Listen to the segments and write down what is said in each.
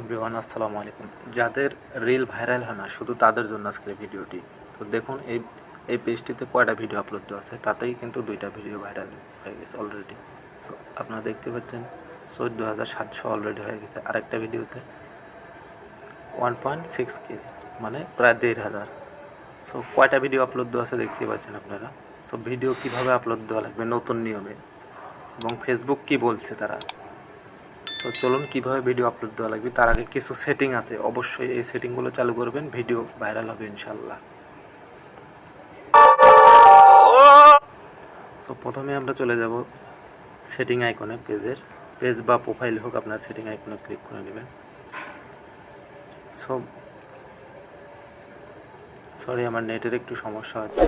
Everyone আসসালামু আলাইকুম। যাদের রিল ভাইরাল হয় না, শুধু তাদের জন্য আজকের ভিডিওটি। তো দেখুন, এই এই পেজটিতে কয়টা ভিডিও আপলোড দেওয়া আছে, তাতেই কিন্তু দুইটা ভিডিও ভাইরাল হয়ে গেছে অলরেডি সো আপনারা দেখতে পাচ্ছেন, চোদ্দ হাজার সাতশো অলরেডি হয়ে গেছে আরেকটা ভিডিওতে ওয়ান পয়েন্ট সিক্স কে মানে প্রায় দেড় হাজার। সো কয়টা ভিডিও আপলোড দেওয়া আছে দেখতে পাচ্ছেন আপনারা? সো ভিডিও কীভাবে আপলোড দেওয়া লাগবে নতুন নিয়মে? এবং ফেসবুক কি বলছে তারা? তো চলুন কীভাবে ভিডিও আপলোড দেওয়া লাগবে? তার আগে কিছু সেটিং আছে। অবশ্যই এই সেটিংগুলো চালু করবেন ভিডিও ভাইরাল হবে ইনশাল্লাহ সো প্রথমে আমরা চলে যাব সেটিং আইকনে পেজের পেজ বা প্রোফাইল হোক, আপনার সেটিং আইকনে ক্লিক করে নেবেন। সো সরি আমার নেটের একটু সমস্যা হচ্ছে।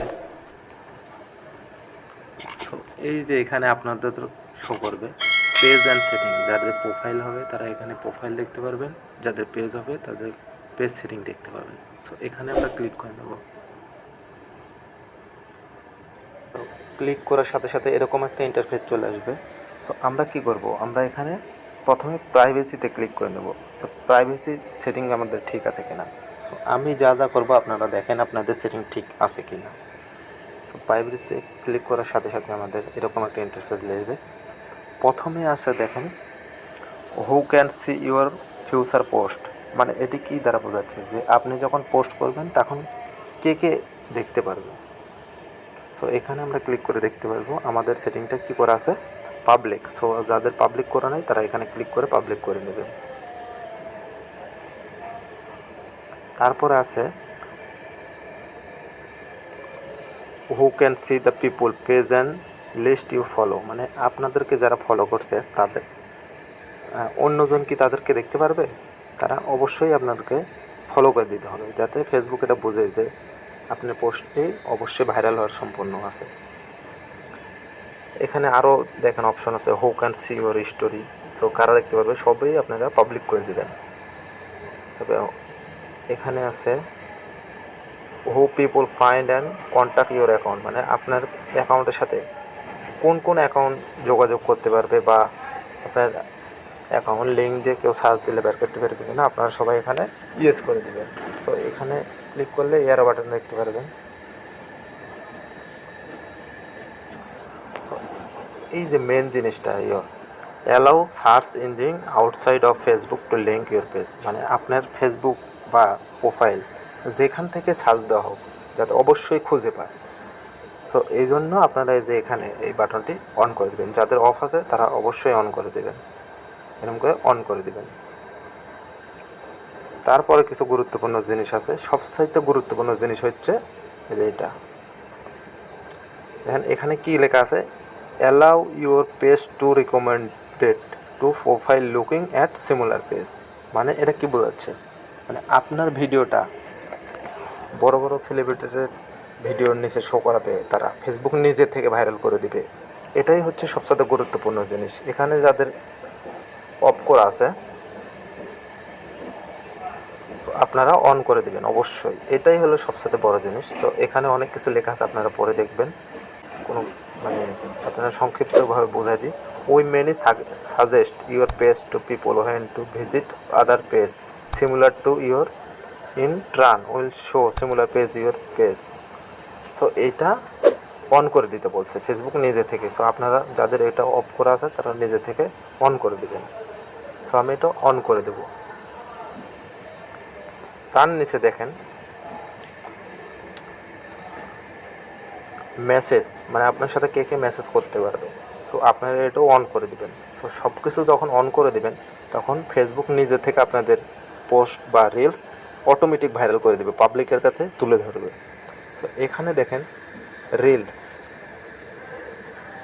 এই যে এখানে আপনাদের শো করবে। পেজ অ্যান্ড সেটিং যাদের প্রোফাইল হবে, তারা এখানে প্রোফাইল দেখতে পারবেন। যাদের পেজ হবে, তাদের পেজ সেটিং দেখতে পারবেন। সো এখানে আমরা ক্লিক করে নেব। ক্লিক করার সাথে সাথে এরকম একটা ইন্টারফেস চলে আসবে। সো আমরা কি করব? আমরা এখানে প্রথমে প্রাইভেসিতে ক্লিক করে নেব। সো প্রাইভেসি সেটিং আমাদের ঠিক আছে কিনা? সো আমি যা যা করব, আপনারা দেখেন আপনাদের সেটিং ঠিক আছে কিনা। সো প্রাইভেসি ক্লিক করার সাথে সাথে আমাদের এরকম একটা ইন্টারফেস আসবে প্রথমে আসে দেখেন who can see your future post মানে এটি কি দ্বারা বোঝাচ্ছে যে আপনি যখন পোস্ট করবেন, তখন কে কে দেখতে পারবে? সো এখানে আমরা ক্লিক করে দেখতে পারব আমাদের সেটিংটা কী করা আছে? পাবলিক সো যাদের পাবলিক করা নাই, তারা এখানে ক্লিক করে পাবলিক করে নেবে। তারপরে আছে who can see the people and list you follow মানে আপনাদেরকে যারা ফলো করছে তাদের অন্যজন কি তাদেরকে দেখতে পারবে? তারা অবশ্যই আপনাদেরকে ফলো করে দিতে হবে, যাতে ফেসবুক এটা বুঝে যে আপনার পোস্টটি অবশ্যই ভাইরাল হওয়ার সম্পন্ন আছে। এখানে আরও দেখেন অপশন আছে who can see your story so কারা দেখতে পারবে? সবই আপনারা পাবলিক করে দেবেন। তবে এখানে আছে who people find and contact your account মানে আপনার অ্যাকাউন্টের সাথে কোন কোন অ্যাকাউন্ট যোগাযোগ করতে পারবে বা আপনার অ্যাকাউন্ট লিঙ্ক দিয়ে কেউ সার্চ দিলে বের করতে পারবে কিনা, আপনারা সবাই এখানে ইয়েস করে দেবেন। সো এখানে ক্লিক করলে এয়ার বাটন দেখতে পারবেন। এই যে মেন জিনিসটা your allow search engine outside of Facebook to link your page মানে আপনার ফেসবুক বা প্রোফাইল যেখান থেকে সার্চ দেওয়া হোক, যাতে অবশ্যই খুঁজে পায়। তো এই জন্য আপনারা এই যে এখানে এই বাটনটি অন করে দেবেন। যাদের অফ আছে, তারা অবশ্যই অন করে দেবেন। এরকম করে অন করে দিবেন। তারপরে কিছু গুরুত্বপূর্ণ জিনিস আছে। সবচাইতে গুরুত্বপূর্ণ জিনিস হচ্ছে এই যে এটা। দেখেন, এখানে কি লেখা আছে? Allow your page to recommended to profile looking at similar page মানে এটা কি বোঝাচ্ছে? মানে আপনার ভিডিওটা বড় বড় সেলিব্রিটিদের ভিডিওর নিচে শো করাবে, তারা ফেসবুক নিজে থেকে ভাইরাল করে দিবে। এটাই হচ্ছে সবচেয়ে গুরুত্বপূর্ণ জিনিস। এখানে যাদের অফ করা আছে আপনারা অন করে দিবেন, অবশ্যই। এটাই হলো সবচেয়ে বড় জিনিস। তো এখানে অনেক কিছু লেখা আছে, আপনারা পরে দেখবেন। কোনো মানে আপনারা সংক্ষিপ্তভাবে বোঝাই দিই। We many suggest your page to people when to visit other page similar to your in turn will show similar page your page so এইটা অন করে দিতে বলছে ফেসবুক নিজে থেকে। তো আপনারা যাদের এটা অফ করা আছে, তারা নিজে থেকে অন করে দেবেন। সো আমি এটা অন করে দেব। তার নিচে দেখেন মেসেজ মানে আপনার সাথে কে কে মেসেজ করতে পারবে। সো আপনারা এটাও অন করে দিবেন। সো সব কিছু যখন অন করে দিবেন, তখন ফেসবুক নিজে থেকে আপনাদের পোস্ট বা রিলস অটোমেটিক ভাইরাল করে দেবে। পাবলিকের কাছে তুলে ধরবে। তো এখানে দেখেন রিলস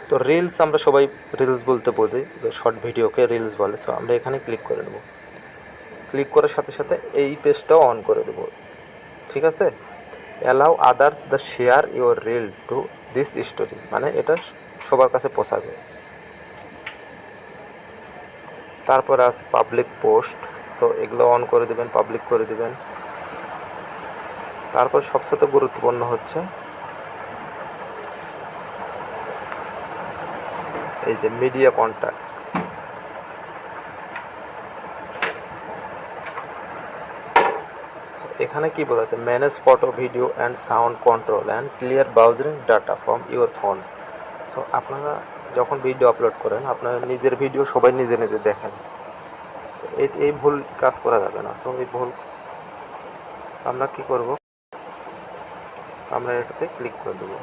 তো রিলস আমরা সবাই রিলস বলতে বোঝাই, তো শর্ট ভিডিওকে রিলস বলে। সো আমরা এখানে ক্লিক করে নেব। ক্লিক করার সাথে সাথে এই পেজটাও অন করে দেবো। ঠিক আছে? Allow others the share your reel to this story মানে এটা সবার কাছে পৌঁছাবে। তারপরে আছে পাবলিক পোস্ট সো এগুলো অন করে দিবেন পাবলিক করে দিবেন। তারপর সবচেয়ে গুরুত্বপূর্ণ হচ্ছে এই যে মিডিয়া কন্ট্যাক্ট এখানে কি বোঝাচ্ছে manage photo video and sound control and clear browsing data from your phone so আপনারা যখন ভিডিও আপলোড করেন, আপনারা নিজের ভিডিও সবাই নিজে নিজে দেখেন। এই ভুল কাজ করা যাবে না। সো এই ভুল। আমরা কি করব? আমরা এটাতে ক্লিক করে দেবো।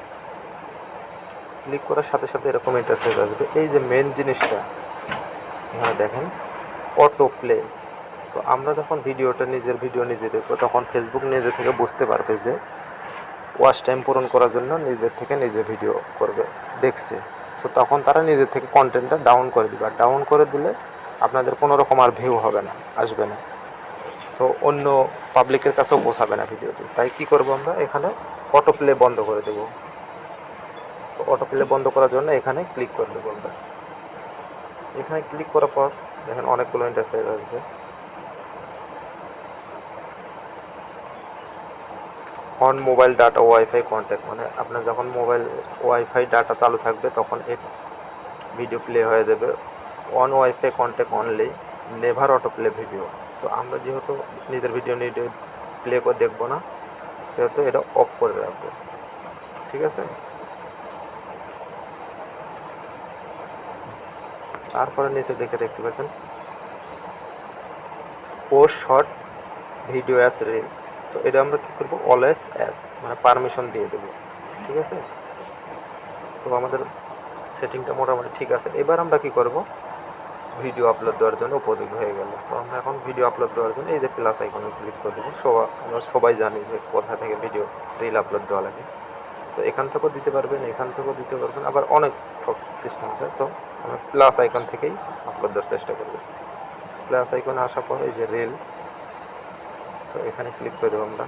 ক্লিক করার সাথে সাথে এরকম ইন্টারফেস আসবে। এই যে মেন জিনিসটা, এখানে দেখেন অটো প্লে সো আমরা যখন ভিডিওটা নিজের ভিডিও নিজে দেখব, তখন ফেসবুক নিজে থেকে বুঝতে পারবে যে ওয়াচ টাইম পূরণ করার জন্য নিজের থেকে নিজে ভিডিও করবে, দেখছে। সো তখন তারা নিজের থেকে কন্টেন্টটা ডাউন করে দিবে। আর ডাউন করে দিলে আপনাদের কোনো রকম আর ভিউ হবে না, আসবে না। সো অন্য পাবলিকের কাছেও পৌঁছাবে না ভিডিওটি। তাই কি করব আমরা? এখানে অটো প্লে বন্ধ করে দেবো। সো অটো প্লে বন্ধ করার জন্য এখানে ক্লিক করে দেবো আমরা। এখানে ক্লিক করার পর দেখেন অনেকগুলো ইন্টারফেস আসবে। On mobile data wifi contact মানে আপনার যখন মোবাইল ওয়াইফাই ডাটা চালু থাকবে, তখন এই ভিডিও প্লে হয়ে যাবে। On wifi contact only never auto play video. So আমরা যেহেতু নিজের ভিডিও নিজে প্লে করে দেখব না, সেহেতু এটা অফ করে রাখব। ঠিক আছে? তারপরে নিচে দেখে দেখতে পাচ্ছেন। Post short video as reel so এটা আমরা কী করব? অলওয়েজ অ্যাস মানে পারমিশন দিয়ে দেবো। ঠিক আছে? সো আমাদের সেটিংটা মোটামুটি ঠিক আছে। এবার আমরা কি করব? ভিডিও আপলোড দেওয়ার জন্য উপযোগী হয়ে গেল। সো আমরা এখন ভিডিও আপলোড দেওয়ার জন্য এই যে প্লাস আইকনে ক্লিক করে দেবো। সবাই আমরা সবাই জানি যে কোথা থেকে ভিডিও রিল আপলোড দেওয়া লাগে। সো এখান থেকেও দিতে পারবেন, এখান থেকেও দিতে পারবেন। আবার অনেক সব সিস্টেম আছে। সো আমরা প্লাস আইকন থেকেই আপলোড দেওয়ার চেষ্টা করব। প্লাস আইকনে আসার পর এই যে রিল সো এখানে ক্লিক করে দেবো আমরা।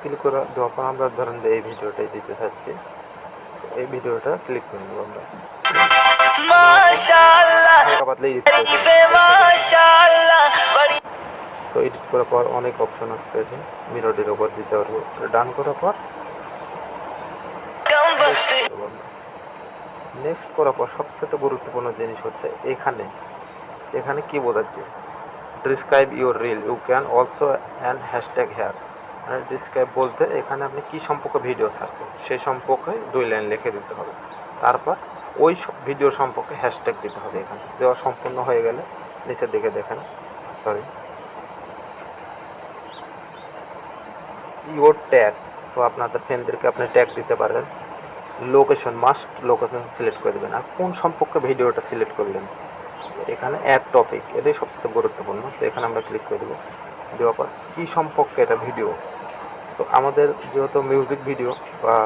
ক্লিক করে দেওয়ার পর আমরা ধরেন যে এই ভিডিওটাই দিতে চাচ্ছি। এই ভিডিওটা ক্লিক করে দেবো আমরা। সো এডিট করার পর অনেক অপশন আসবে এটি মিররের ওপর দিতে পারব ডান করার পর নেক্সট করার পর সবচেয়ে গুরুত্বপূর্ণ জিনিস হচ্ছে এখানে। এখানে কি বোঝাচ্ছে? Describe your reel you can also and hashtag here মানে ডিসক্রাইব বলতে এখানে আপনি কী সম্পর্কে ভিডিও ছাড়ছেন সেই সম্পর্কে দুই লাইন লিখে দিতে হবে। তারপর ওই ভিডিও সম্পর্কে হ্যাশট্যাগ দিতে হবে এখানে। দেওয়া সম্পূর্ণ হয়ে গেলে নিচের দিকে দেখেন সরি ইউর ট্যাগ সো আপনাদের ফ্রেন্ডদেরকে আপনি ট্যাগ দিতে পারেন লোকেশন মাস্ট লোকেশন সিলেক্ট করে দেবেন। আর কোন সম্পর্কে ভিডিওটা সিলেক্ট করলেন? এখানে অ্যাড টপিক এটাই সবচেয়ে গুরুত্বপূর্ণ। সো এখানে আমরা ক্লিক করে দেবো। দেওয়ার পর কী সম্পর্কে এটা ভিডিও সো আমাদের যেহেতু মিউজিক ভিডিও বা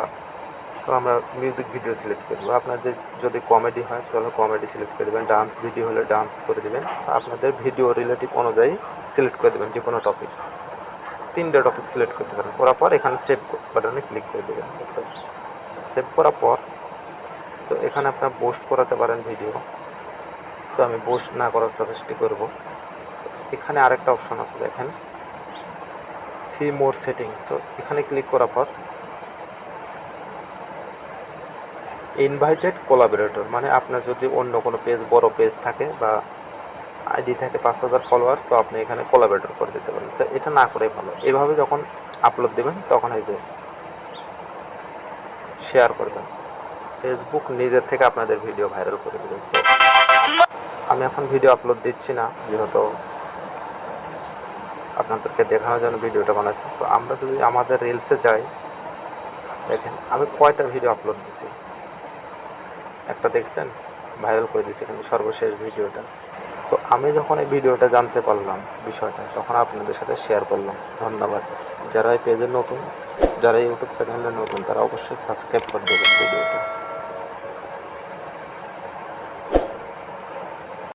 সো আমরা মিউজিক ভিডিও সিলেক্ট করে দেবো। আপনাদের যদি কমেডি হয়, তাহলে কমেডি সিলেক্ট করে দেবেন। ডান্স ভিডিও হলে ডান্স করে দেবেন। সো আপনাদের ভিডিও রিলেটিভ অনুযায়ী সিলেক্ট করে দেবেন যে কোনো টপিক তিনটে টপিক সিলেক্ট করতে পারেন। করার পর এখানে সেভ বাটনে ক্লিক করে দেবেন। সেভ করার পর সো এখানে আপনার পোস্ট করাতে পারেন ভিডিও সো আমি পোস্ট না করার সাজেস্ট করব। এখানে আরেকটা অপশন আছে দেখেন। সি মোর সেটিং সো এখানে ক্লিক করার পর ইনভাইটেড কোলাবোরেটর মানে আপনার যদি অন্য কোনো পেজ বড় পেজ থাকে বা আইডি থাকে পাঁচ হাজার ফলোয়ার সো আপনি এখানে কোলাবোরেটর করে দিতে পারেন। So, এটা না করে ভালো। এভাবে যখন আপলোড দেবেন তখন এই যে শেয়ার করবেন ফেসবুক নিজের থেকে আপনাদের ভিডিও ভাইরাল করে দেবেন। আমি এখন ভিডিও আপলোড দিচ্ছি না যেহেতু আপনাদেরকে দেখানোর জন্য ভিডিওটা বানাচ্ছি। সো আমরা যদি আমাদের রিলসে যাই দেখেন আমি কয়টা ভিডিও আপলোড দিছি? একটা দেখছেন ভাইরাল করে দিয়েছে কিন্তু সর্বশেষ ভিডিওটা। সো আমি যখন এই ভিডিওটা জানতে পারলাম বিষয়টা, তখন আপনাদের সাথে শেয়ার করলাম। ধন্যবাদ। যারা এই পেজে নতুন, যারা ইউটিউব চ্যানেলে নতুন, তারা অবশ্যই সাবস্ক্রাইব করে দেবেন ভিডিওটা।